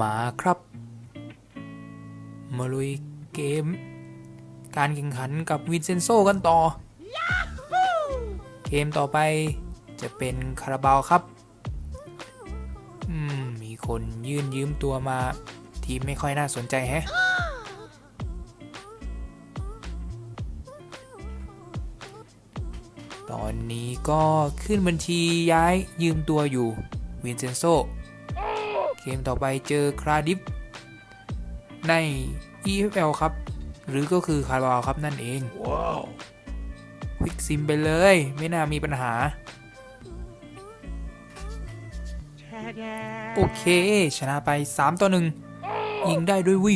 มาครับ มาลุยเกม การแข่งขันกับวินเซนโซกันต่อ เกมต่อไปจะเป็นคาราบาวครับอืมมีคนยื่นยืมตัวมา ทีมไม่ค่อยน่าสนใจแฮะ ตอนนี้ก็ขึ้นบัญชีย้ายยืมตัวอยู่วินเซนโซเก มต่อไปเจอคราดิฟใน EFL ครับ หรือก็คือคาราบาวครับนั่นเอง ว้าวควิกซิมไปเลย ไม่น่ามีปัญหา โอเค ชนะไป 3 ต่อ 1 ยิงได้ด้วยวิ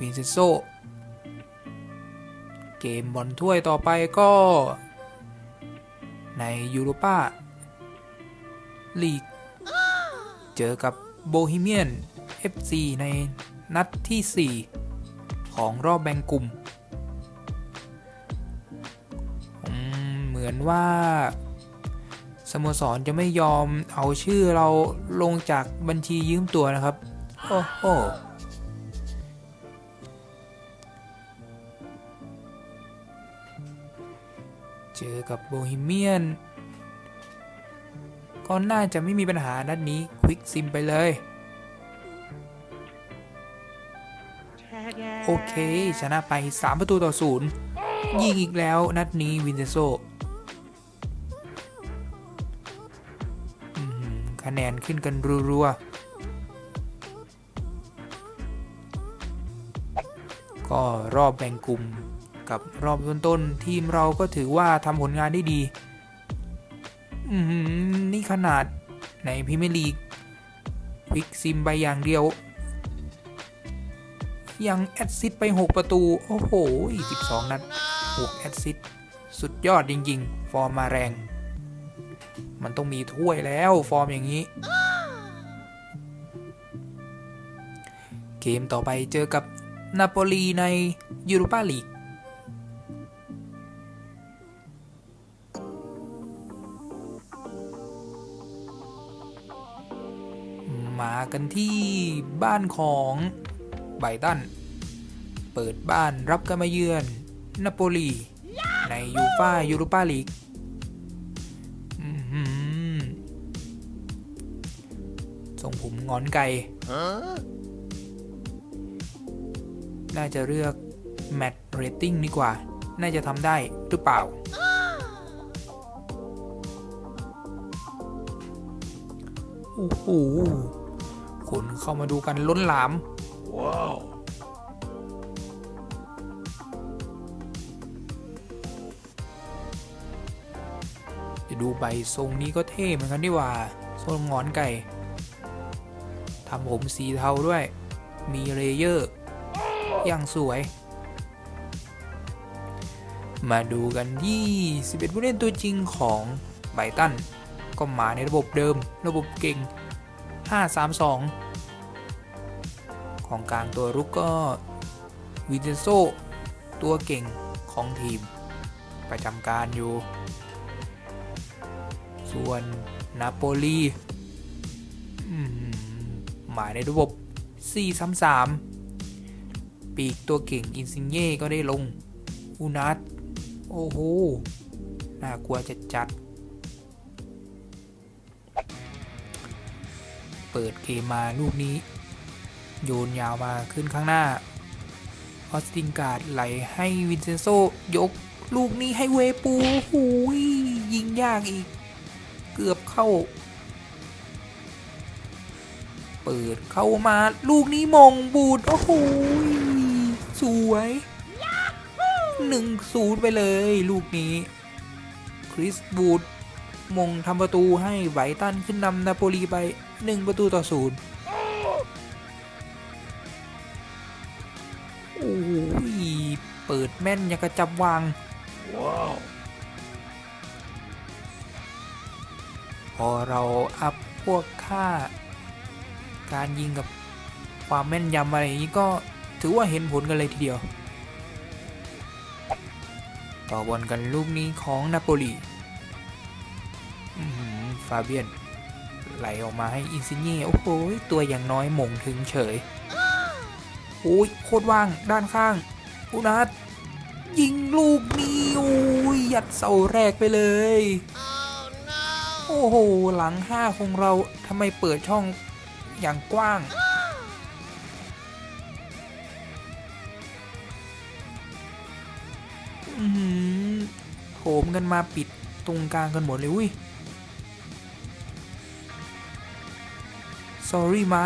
วินเซนโซ เกมบอลถ้วยต่อไปก็ ในยูโรปาลีก เจอกับ โบฮีเมียน FC ในนัดที่ 4 ของรอบแบ่งกลุ่มมเหมือนว่า สโมสรจะไม่ยอมเอาชื่อเราลงจากบัญชียืมตัวนะครับ โอ้โหเจอกับโบฮีเมียน ก็น่าจะไม่มีปัญหานัดนี้ควิกซิมไปเลย โอเค ชนะไป 3 ประตูต่อศูนย์ยิงอีกแล้วนัดนี้วินเซนโซอื้อหือคะแนนขึ้นกันรัวๆ ก็รอบแบ่งกลุ่มกับรอบต้นๆ ทีมเราก็ถือว่าทำผลงานได้ดี อือหือนี่ขนาดในพรีเมียร์ลีกควิกซิมไปอย่างเดียว ยังแอดซิสไป 6 ประตู โอ้โห12 นัด6แอดซิสสุดยอดจริง ๆ ฟอร์มมาแรง มันต้องมีถ้วยแล้วฟอร์มอย่างนี้ เกมต่อไปเจอกับนาโปลีในยูโรปาลีก กันที่บ้านของไบตัน เปิดบ้านรับการมาเยือนนาโปลี ในยูฟ่ายูโรปาลีกอื้อหือทรงผมงอนไก่ น่าจะเลือก แมตช์เรตติ้งดีกว่า น่าจะทำได้หรือเปล่า โอ้โห คนเข้ามาดูกันล้นหลาม Wow. จะดูใบทรงนี้ก็เท่เหมือนกันดีว่าทรงงอนไก่ทำผมสีเทาด้วย มีเลเยอร์อย่างสวย มาดูกันที่11ผู้เล่นตัวจริงของไบรตัน ก็มาในระบบเดิม ระบบเก่ง 5-3-2 ของกลางตัวรุกก็วินเซนโซตัวเก่งของทีม ประจำการอยู่ ส่วนนาโปลีอืมมาในระบบ 4-3-3 ปีกตัวเก่งอินซิเย่ก็ได้ลงอูนัทโอ้โห น่ากลัวจัดจัด ปิดเกมมาลูกนี้ โยนยาวมาขึ้นข้างหน้าออสตินการ์ดไหลให้วินเซนโซยกลูกนี้ให้เวปูโอ้โหยิงยากอีก เกือบเข้า เปิดเข้ามาลูกนี้มงบูดโอ้โหสวยหนึ่งศูนย์ไปเลยลูกนี้ คริสบูดมงทำประตูให้ไบตันขึ้นนำนาโปลีไป หนึ่งประตูต่อศูนย์โอ้โหเปิดแม่นยังกระจับวาง Wow. พอเราอัพพวกค่า การยิงกับความแม่นยำอะไรอย่างนี้ก็ถือว่าเห็นผลกันเลยทีเดียว ต่อบอลกันลูกนี้ของนาโปลีอื้อหือฟาเบียน ไหลออกมาให้อินซิเนียโอ้โหตัวอย่างน้อยหม่งถึงเฉยโอ้ยโคตรว่างด้านข้างอุนัทยิงลูกนี้โอ้ยยัดเสาแรกไปเลยโอ้โหหลังห้าของเราทำไมเปิดช่องอย่างกว้างอือหือโถมกันมาปิดตรงกลางกันหมดเลยอุ้ย sorry มา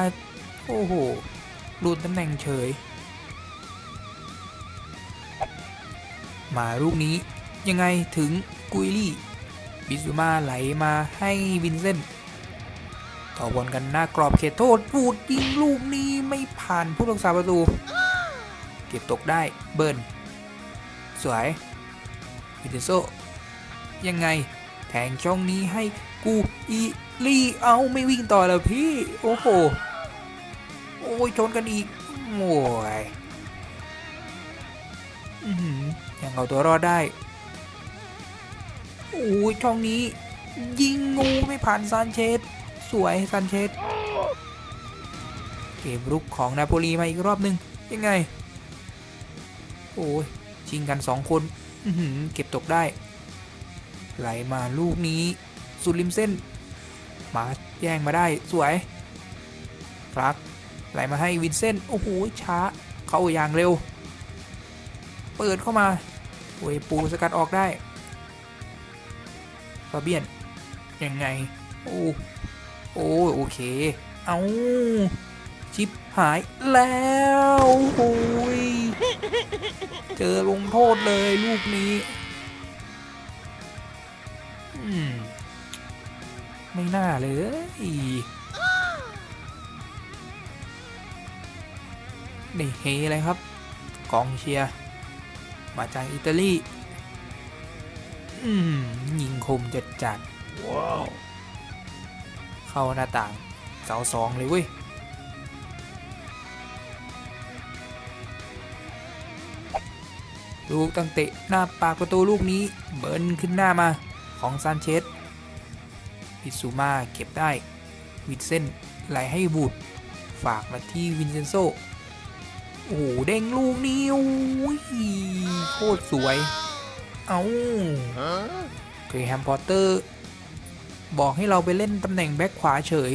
โอ้โหหลุดตำแหน่งเฉย มาลูกนี้ยังไงถึงกุยลี่ บิซูมาไหลมาให้วินเซนต์ต่อบอลกันหน้ากรอบเขตโทษปูดยิงลูกนี้ไม่ผ่านผู้รักษาประตู เก็บตกได้เบิร์นสวยวินเดโซยังไงแทงช่องนี้ให้กูอี ลี่เอาไม่วิ่งต่อแล้วพี่ โอ้โห โอ้ยชนกันอีกโอ้ยอยังเอาตัวรอดได้ โอ้ยช่องนี้ ยิงงูไม่ผ่านซานเชสสวยซานเชสเกมรุกของนาโปลีมาอีกรอบหนึ่งยังไง โอ้ยชิงกันสองคนเก็บตกได้ ไหลมาลูกนี้ สุดริมเส้น มาแย่งมาได้สวยฟลักไหลมาให้วินเซนต์โอ้โหช้า เข้าอย่างเร็ว เปิดเข้ามาโอ้ยปูสกัดออกได้ฟาเบียนยังไง โอ้โอ้โอเค เอาชิปหายแล้วโอ้ยเจอลงโทษเลยลูกนี้ อืม ไม่น่าเลยนี่เฮเลยครับ กองเชียร์ มาจากอิตาลี อืม ยิงคมจัดจัด Wow. ๆเข้าหน้าต่าง เสาสองเลยเว้ยลูกตั้งเตะหน้าปากประตูลูกนี้ เบิร์นขึ้นหน้ามาของซานเชส พิซูมาเก็บได้ วินเซนต์ไหลให้บูดฝากมาที่วินเซนโซ โอ้โหเด้งลูกนี้โอ้ยโคตรสวย เอาเคยแฮมพอตเตอร์ บอกให้เราไปเล่นตำแหน่งแบ็คขวาเฉย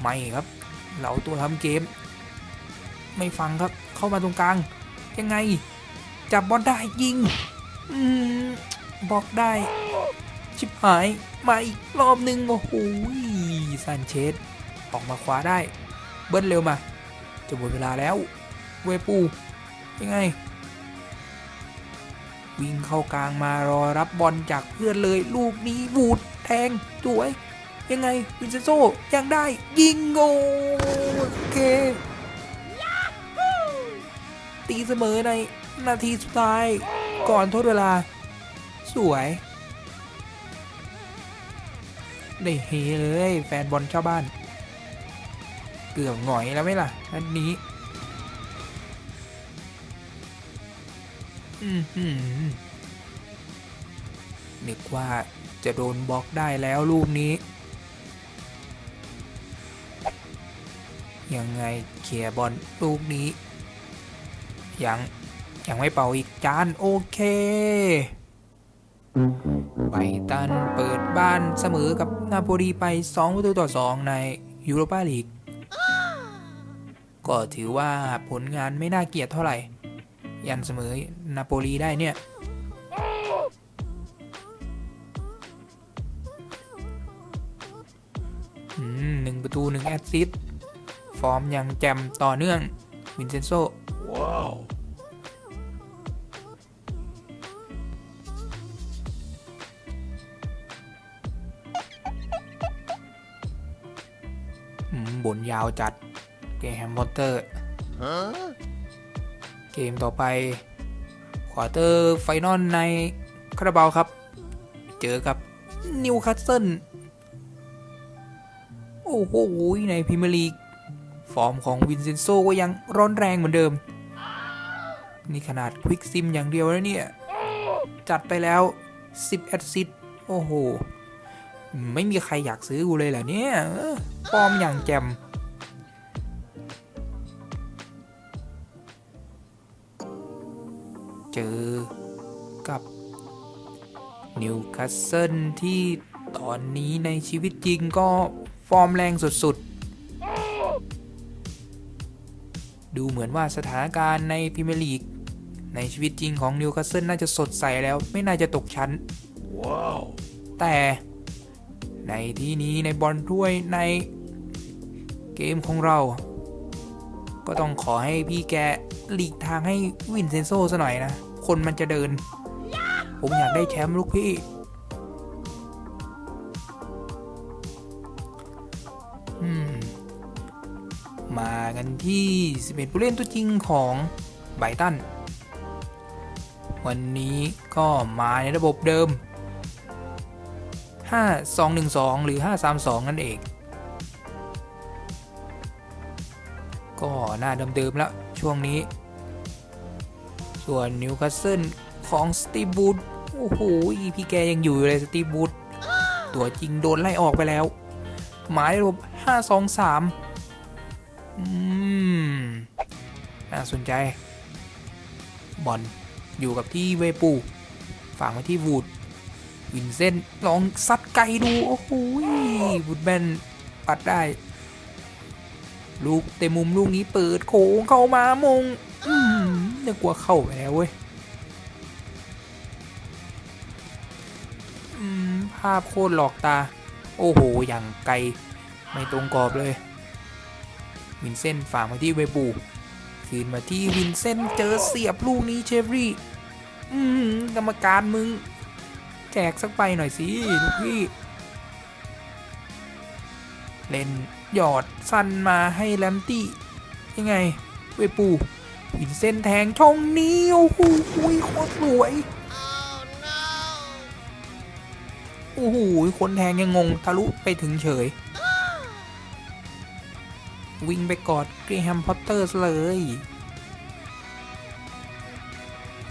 ไม่ครับ เราตัวทำเกม ไม่ฟังครับเข้ามาตรงกลาง ยังไง จับบอลได้ยิง อืมบอกได้ ชิบหาย มาอีกรอบหนึ่งโอ้โหซานเชสออกมาคว้าได้ เบิ้ลเร็วมา จะหมดเวลาแล้ว เวปูยังไง วิ่งเข้ากลางมารอรับบอลจากเพื่อนเลยลูกนี้บูดแทงสวย ยังไงวินเซนโซยังได้ยิงโกโอเค ตีเสมอในนาทีสุดท้ายก่อนทดเวลา สวย ได้เฮเลย แฟนบอลชาวบ้าน เกือบหงอยแล้วไหมล่ะนันนี้อือหือนึกว่าจะโดนบล็อกได้แล้วลูกนี้ ยังไงเคลียร์บอลลูกนี้ ยัง ยังไม่เป่าอีกจานโอเค ไปตันเปิดบ้านเสมอกับ นาโปลีไป 2 ประตูต่อ 2 ในยูโรปาลีก ก็ถือว่าผลงานไม่น่าเกลียดเท่าไหร่ ยันเสมอนาโปลีได้เนี่ย หนึ่งประตูหนึ่งแอสซิสต์ฟอร์มยังแจมต่อเนื่อง วินเซนโซ Wow. อืม บนยาวจัดเกมแฮมพอตเตอร์ Huh? เกมต่อไปควอเตอร์ไฟนอลในคาราบาวครับ เจอกับนิวคาสเซิลโอ้โหในพรีเมียร์ลีก ฟอร์มของวินเซนโซก็ยังร้อนแรงเหมือนเดิม นี่ขนาดควิกซิมอย่างเดียวแล้วเนี่ย จัดไปแล้ว 10 แอสซิสต์โอ้โห ไม่มีใครอยากซื้อกูเลยเหรอเนี่ยเออฟอร์มอย่างแจ่มเจอกับนิวคาสเซิลที่ตอนนี้ในชีวิตจริงก็ฟอร์มแรงสุดๆ ดูเหมือนว่าสถานการณ์ในพรีเมียร์ลีก ในชีวิตจริงของนิวคาสเซิลน่าจะสดใสแล้วไม่น่าจะตกชั้น Wow. แต่ ในที่นี้ในบอลถ้วยในเกมของเรา ก็ต้องขอให้พี่แกหลีกทางให้วินเซนโซซะหน่อยนะ คนมันจะเดิน ผมอยากได้แชมป์ลูกพี่มมากันที่ 11 ผู้เล่นตัวจริงของไบตัน วันนี้ก็มาในระบบเดิม 5212 หรือ 532 นั่นเอง ก็หน้าเดิมๆแล้วช่วงนี้ ส่วนนิวคาสเซิลของสตีบูดโอ้โหพี่แกยังอยู่เลยสตีบูดตัวจริงโดนไล่ออกไปแล้ว หมายเลข523 อืม น่าสนใจ บอลอยู่กับที่เวปู ฝากมาที่วูด วินเซนต์ลองซัดไกลดู โอ้โหบุดแบนปัดได้ ลูกเต็มมุมลูกนี้เปิดโค้งเข้ามามง อืมนึกว่าเข้าไปแล้วเว้ยอืมภาพโคตรหลอกตา โอ้โห อย่างไกล ไม่ตรงกรอบเลย วินเซนต์ฝากมาที่เวบูคืนมาที่วินเซนต์เจอเสียบลูกนี้เชฟรี่ อืมกรรมการมึง แจกสักใบหน่อยสิลูกพี่ เล่นหยอดสั้นมาให้แลมตี้ ยังไง เวปูวินเส้นแทงช่องนี้โอ้โหโคตรสวยโอ้โหคนแทงยังงงทะลุไปถึงเฉย วิ่งไปกอดกรีแฮมพอตเตอร์เลย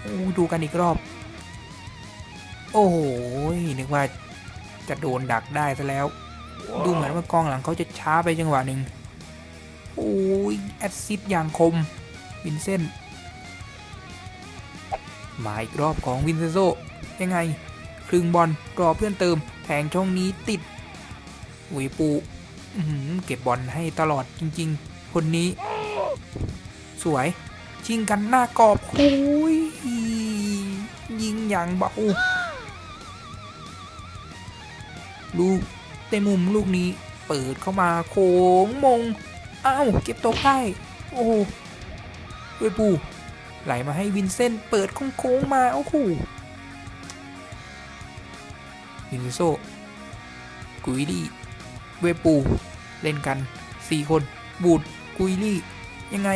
โอ้ดูกันอีกรอบ โอ้โหนึกว่าจะโดนดักได้ซะแล้ว ดูเหมือนว่ากองหลังเขาจะช้าไปจังหวะหนึ่งโอ้ยแอดซิดอย่างคมวินเซนต์มาอีกรอบของวินเซโซยังไงครึ่งบอลรอเพื่อนเติมแทงช่องนี้ติดหวีปูเก็บบอลให้ตลอดจริง ๆ คนนี้ สวย ชิงกันหน้ากรอบโอ้ยยิงอย่างเบา ลูกเต็มมุมลูกนี้เปิดเข้ามาโค้งมง อ้าวเก็บตกได้โอ้โหเวยปู ไหลมาให้วินเซนต์เปิดโค้งมา โอ้โหวินโซกุยลี่ เวปู เล่นกัน 4 คน บูดกุยลี่ ยังไง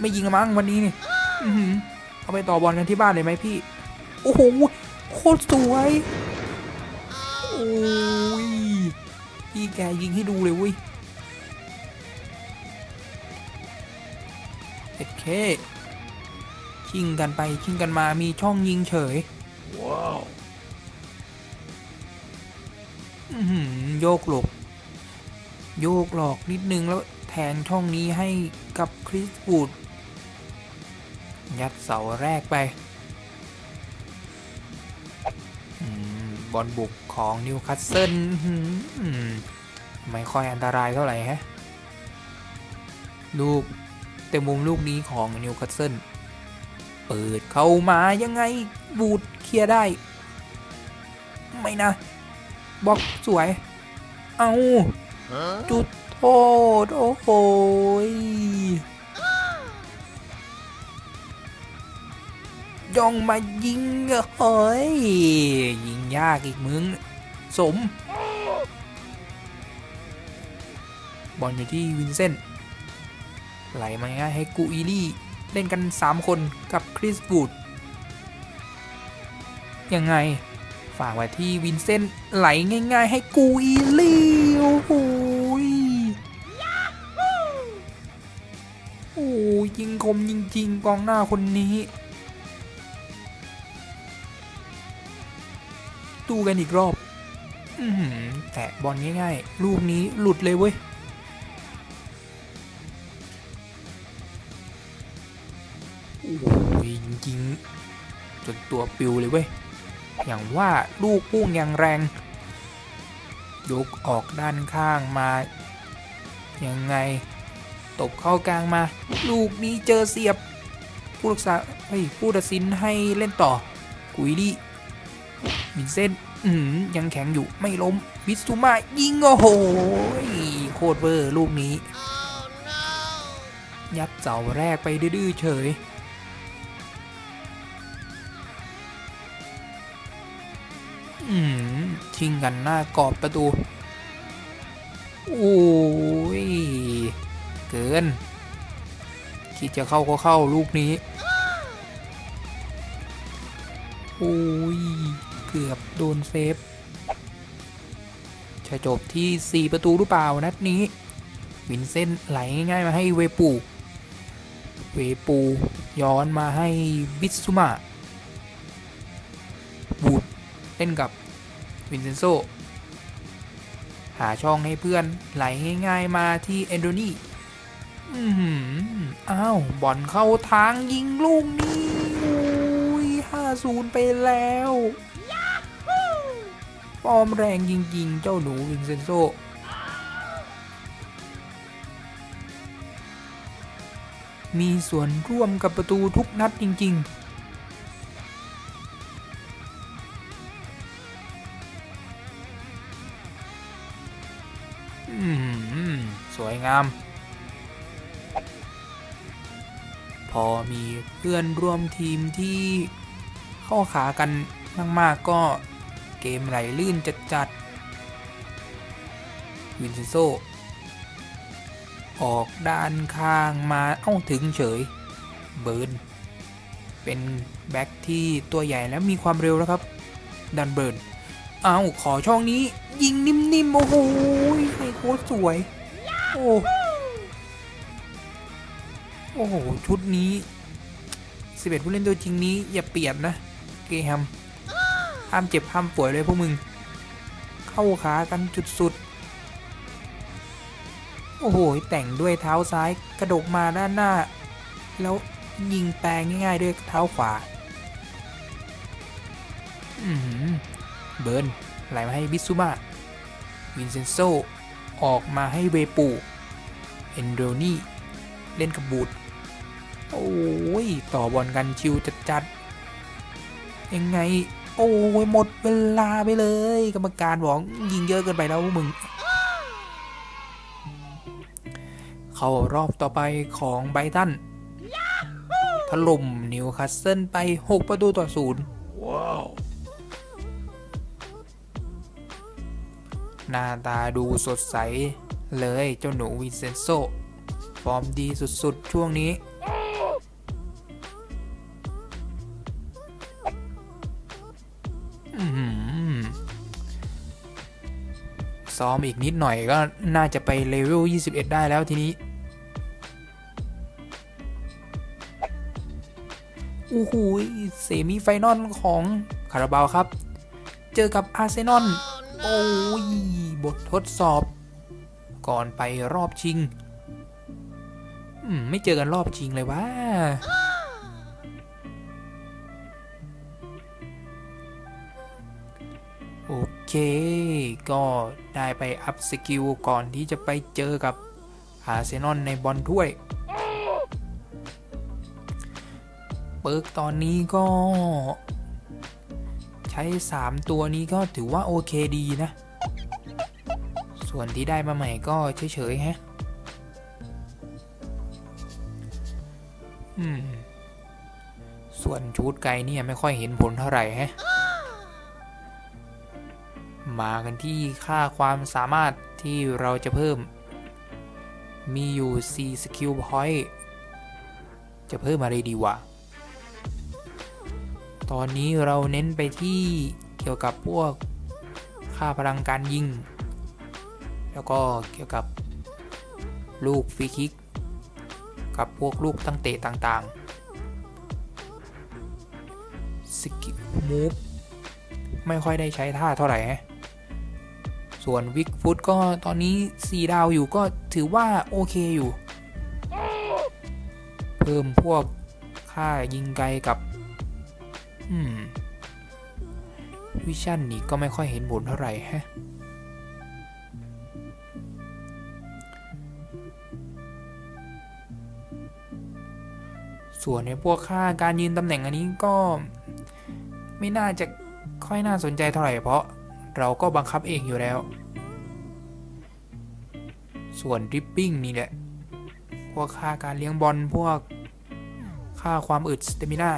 ไม่ยิงมั้งวันนี้เนี่ยเอาไปต่อบอลกันที่บ้านเลยไหมพี่ โอ้โห โคตรสวย ยพี่แกยิงให้ดูเลยเว้ยเอ็ดเคชิงกันไปชิงกันมามีช่องยิงเฉย Wow. อื้อหือโยกหลบโยกหลอกนิดนึงแล้วแทงช่องนี้ให้กับคริสวูดยัดเสาแรกไปอืมบอลบุก ของนิวคาสเซิลไม่ค่อยอันตรายเท่าไหร่ฮะ ลูกเต็มมุมลูกนี้ของนิวคาสเซิลเปิดเข้ามายังไงบูดเคลียร์ได้ ไม่นะบล็อกสวย เอาจุดโทษ โอ้โห ย่องมายิงเฮ้ยยิงยากอีกมึง สม บอลอยู่ที่วินเซนต์ไหลมาง่ายให้กูอีลี่ เล่นกัน 3 คนกับคริสบูดยังไง ฝากไว้ที่วินเซนต์ไหลง่าย ๆ ให้กูอีลี่โอ้โหยโอ้ยิงคมจริงๆกองหน้าคนนี้ ดูกันอีกรอบอื้อหือแตะบอลง่ายๆ ลูกนี้หลุดเลยเว้ย โอ้ยยิงจนตัวปิวเลยเว้ย อย่างว่าลูกพุ่งอย่างแรง ยกออกด้านข้างมา ยังไง ตบเข้ากลางมา ลูกนี้เจอเสียบ ผู้รักษาเฮ้ยผู้ตัดสินให้เล่นต่อ กุยลี่ มินเส้นยังแข็งอยู่ไม่ล้มวิสตูมายิงโอ้โหโคตรเวอร์ลูกนี้ ยัดเสาแรกไปดื้อเฉยอืมชิงกันหน้ากรอบประตู โอ้ย เกิน คิดจะเข้าก็เข้าลูกนี้ โอ้ย เกือบโดนเซฟจะจบที่ 4 ประตูหรือเปล่านัดนี้ วินเซนไหลง่ายมาให้เวปู เวปูย้อนมาให้บิสซุมาบูดเล่นกับวินเซนโซ หาช่องให้เพื่อนไหลง่ายๆมาที่เอนโดนีอือหืออ้าว บอลเข้าทางยิงลูกนี้ห้าศูนย์ไปแล้ว ฟอร์มแรงจริงๆ เจ้าหนูวินเซนโซมีส่วนร่วมกับประตูทุกนัดจริงๆอืมสวยงาม พอมีเพื่อนร่วมทีมที่เข้าขากันมากๆก็ เกมไหลลื่นจัดๆวินเซโซ ออกด้านข้างมาเอ้าถึงเฉย เบิร์น เป็นแบ็คที่ตัวใหญ่และมีความเร็วแล้วครับ ดันเบิร์น เอาขอช่องนี้ ยิงนิ่มๆ โอ้โหให้โคตรสวย โอ้โอ้โห ชุดนี้ 11 ผู้เล่นตัวจริงนี้อย่าเปรียบนะ เกม ห้ามเจ็บห้ามป่วยเลยพวกมึง เข้าขากันจุดสุด โอ้โห แต่งด้วยเท้าซ้ายกระดกมาด้านหน้า แล้วยิงแปลงง่ายๆด้วยเท้าขวา อือหือเบิร์นไหลมาให้บิสซูมาวินเซนโซ ออกมาให้เวปู เอนโดนี่ เล่นกับบูดโอ้ย ต่อบอลกันชิวจัดๆยังไง โอ้ยหมดเวลาไปเลย กรรมการบอกยิงเยอะเกินไปแล้วมึง เข้ารอบต่อไปของไบตันถล่มนิวคาสเซิลไป 6 ประตูต่อศูนย์ Wow. หน้าตาดูสดใสเลยเจ้าหนูวินเซนโซ ฟอร์มดีสุดๆ ช่วงนี้ ซ้อมอีกนิดหน่อยก็น่าจะไปเลเวล 21 ได้แล้วทีนี้ โอ้โหเซมิไฟนอลของคาราบาวครับ เจอกับอาร์เซนอล โอ้ย บททดสอบ ก่อนไปรอบชิงอืมไม่เจอกันรอบชิงเลยว่า เค ก็ได้ไปอัพสกิลก่อนที่จะไปเจอกับอาร์เซนอลในบอลถ้วย เปิร์กตอนนี้ก็ ใช้ 3 ตัวนี้ก็ถือว่าโอเคดีนะ ส่วนที่ได้มาใหม่ก็เฉยๆฮะอืมส่วนชุดไกลเนี่ยไม่ค่อยเห็นผลเท่าไหร่ฮะ มากันที่ค่าความสามารถที่เราจะเพิ่ม มีอยู่4สกิลพอยต์จะเพิ่มอะไรดีวะ ตอนนี้เราเน้นไปที่เกี่ยวกับพวกค่าพลังการยิง แล้วก็เกี่ยวกับลูกฟรีคิก กับพวกลูกตั้งเตะต่างๆ สกิลมูฟไม่ค่อยได้ใช้ท่าเท่าไหร่ฮะ ส่วนวิกฟุตก็ตอนนี้ 4 ดาวอยู่ก็ถือว่าโอเคอยู่ เพิ่มพวกค่ายิงไกลกับ อืม วิชั่นนี่ก็ไม่ค่อยเห็นผลเท่าไหร่ฮะส่วนในพวกค่าการยืนตำแหน่งอันนี้ก็ ไม่น่าจะค่อยน่าสนใจเท่าไหร่เพราะ เราก็บังคับเองอยู่แล้ว ส่วนดริปปิ้งนี่แหละ พวกค่าการเลี้ยงบอลพวกค่าความอึดสเตมินา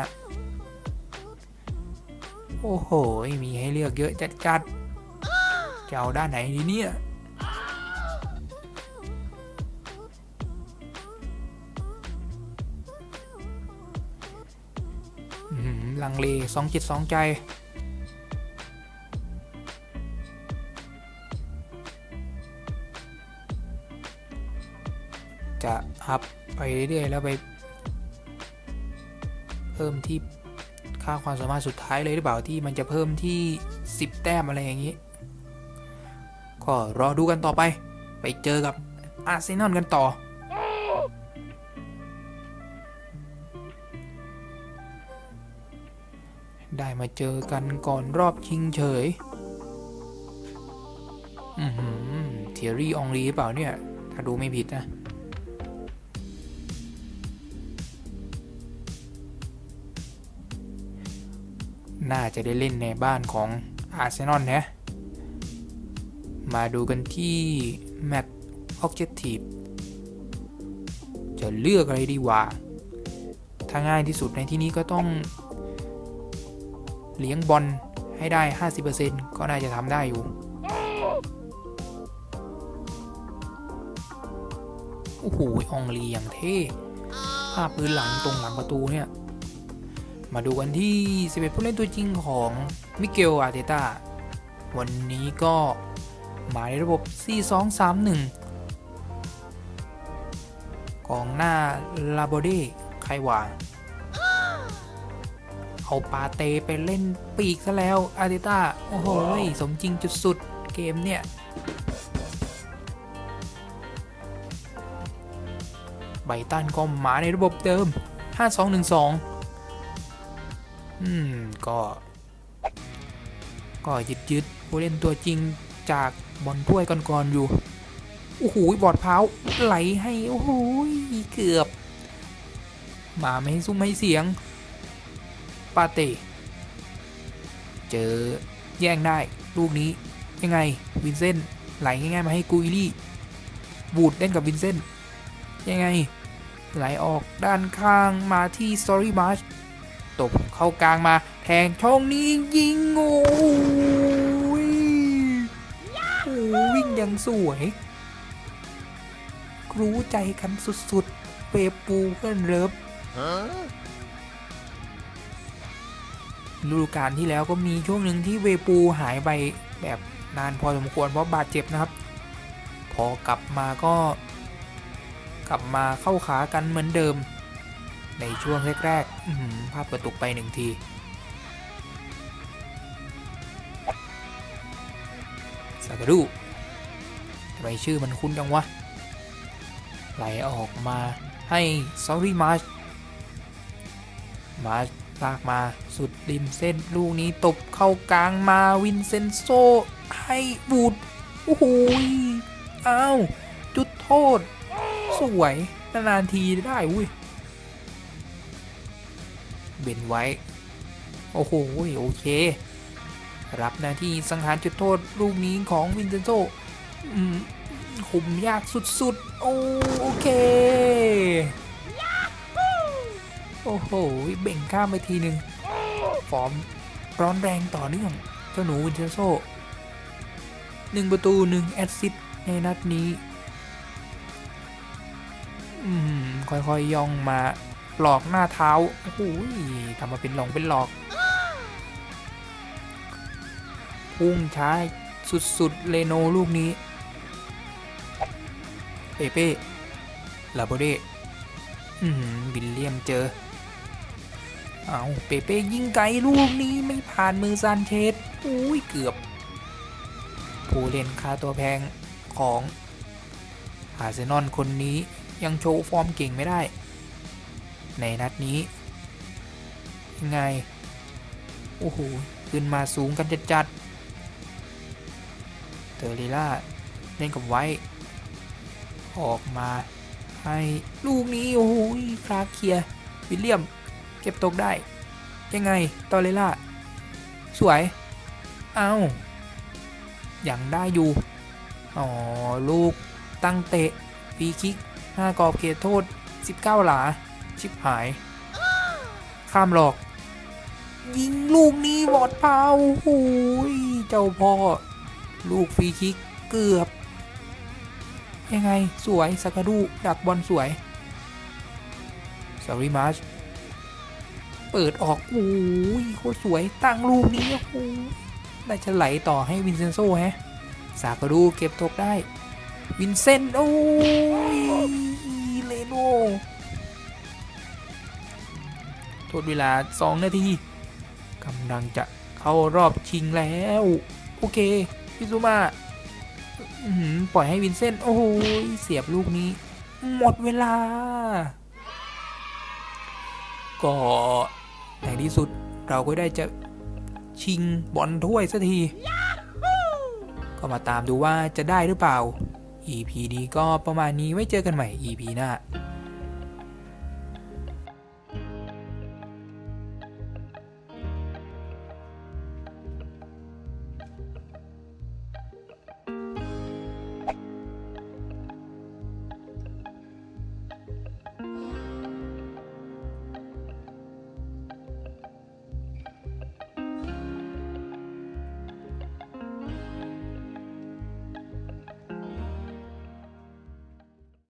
โอ้โห มีให้เลือกเยอะจัดๆจะเอาด้านไหนดีเนี่ยอื้อหือลังเลสองจิตสองใจ จะอัพไปเรื่อยๆแล้วไป เพิ่มที่ค่าความสามารถสุดท้ายเลยหรือเปล่าที่มันจะเพิ่มที่ 10 แต้มอะไรอย่างนี้ ก็รอดูกันต่อไป ไปเจอกับอาร์เซนอลกันต่อ ได้มาเจอกันก่อนรอบชิงเฉยอือหือเทียรี่องรีหรือเปล่าเนี่ย ถ้าดูไม่ผิดนะ น่าจะได้เล่นในบ้านของอาร์เซนอลนะ มาดูกันที่แมตช์ออบเจ t ทีฟจะเลือกอะไรดีวะถ้าง่ายที่สุดในที่นี้ก็ต้อง เลี้ยงบอลให้ได้ 50%ก็น่าจะทำได้อยู่ โอ้โหอองลีอย่างเท่ภาพพื้นหลังตรงหลังประตูเนี่ย มาดูกันที่ 11 ผู้เล่นตัวจริงของมิเกลอาร์เตตาวันนี้ก็มาในระบบ 4-2-3-1กองหน้าลาโบเดใครวางเอาปาเตไปเล่นปีกซะแล้วอาร์เตต้า โอ้โห สมจริงจุดสุดเกมเนี่ยไบตันก็มาในระบบเดิม 5212 อืม ก็ ก็ยึดยึดผู้เล่นตัวจริงจากบอลถ้วยก่อนๆอยู่ โอ้โห บอดเท้าไหลให้ โอ้โห เกือบ มาไม่ให้ซุ้มไม่เสียง ปาเต้เจอแย่งได้ ลูกนี้ยังไง วินเซนต์ไหลง่ายๆ มาให้กุยลี่ บูดเล่นกับวินเซนต์ยังไง ไหลออกด้านข้างมาที่สตอรี่มาร์ช ตบเข้ากลางมาแทงช่องนี้ยิงโอ้ยโอ้วิ่งอยังสวย รู้ใจกันสุดๆ เปปูเพื่อนเลิฟฤดูกาลที่แล้วก็มีช่วงหนึ่งที่เวปูหายไปแบบนานพอสมควรเพราะบาดเจ็บนะครับ พอกลับมาก็ กลับมาเข้าขากันเหมือนเดิม ในช่วงแรกๆภาพกระตุกไปหนึ่งทีสากาดูทำไมชื่อมันคุ้นจังวะ ไหลออกมาให้ซอรี่มาร์ชมาร์ชลากมาสุดริมเส้นลูกนี้ตบเข้ากลางมาวินเซนโซ ให้บูดโอ้โหยอ้าว จุดโทษ สวย นานๆทีได้ อุ้ย เบนไว้ โอ้โหโอเค รับหน้าที่สังหารจุดโทษลูกนี้ของวินเซนโซคุมยากสุดๆ โอโอเค โอ้โห เบ่งข้ามไปทีหนึ่งฟอร์มร้อนแรงต่อเนื่องเจ้าหนูวินเซนโซหนึ่งประตูหนึ่งแอสซิสต์ในนัดนี้อืมค่อยๆย่องมา หลอกหน้าเท้าโอ้โหทำมาเป็นหลงเป็นหลอก พุ่งช้าสุดๆเลโนลูกนี้เปเป้ลาโบเดอืมวิลเลียมเจอ เอาเปเป้ยิงไกลลูกนี้ไม่ผ่านมือซานเชสอุ้ยเกือบ ผู้เล่นค่าตัวแพงของอาร์เซนอลคนนี้ยังโชว์ฟอร์มเก่งไม่ได้ ในนัดนี้ยังไง โอ้โห ขึ้นมาสูงกันจัดจัดๆเตอร์ลิล่าเล่นกับไว้ ออกมาให้ลูกนี้ โอ้โหคลาเคียวิลเลียม เก็บตกได้ ยังไงตอร์ลิล่า สวย เอาอย่างได้อยู่ อ๋อ ลูกตั้งเตะฟรีคิก หน้ากรอบเขตโทษ 19 หลา ชิบหาย ข้ามหลอก ยิงลูกนี้บอดเผาโอ้ยเจ้าพ่อ ลูกฟรีคิกเกือบ ยังไงสวยสากาดูดักบอลสวยสาริมาชเปิดออกโอ้ยโคตรสวยตั้งลูกนี้โอ้น่าจะไหลต่อให้วินเซนโซแฮะสากาดูเก็บตกได้ วินเซนต์โอ้ยเลโน ทษเวลา 2 นาทีกำลังจะเข้ารอบชิงแล้ว โอเคพิซุมาปล่อยให้วินเซนต์โอ้โหเสียบลูกนี้ หมดเวลา ก็ในที่สุดเราก็ได้จะชิงบอลถ้วยสักที ก็มาตามดูว่าจะได้หรือเปล่า EP นี้ก็ประมาณนี้ไว้เจอกันใหม่ EP หน้า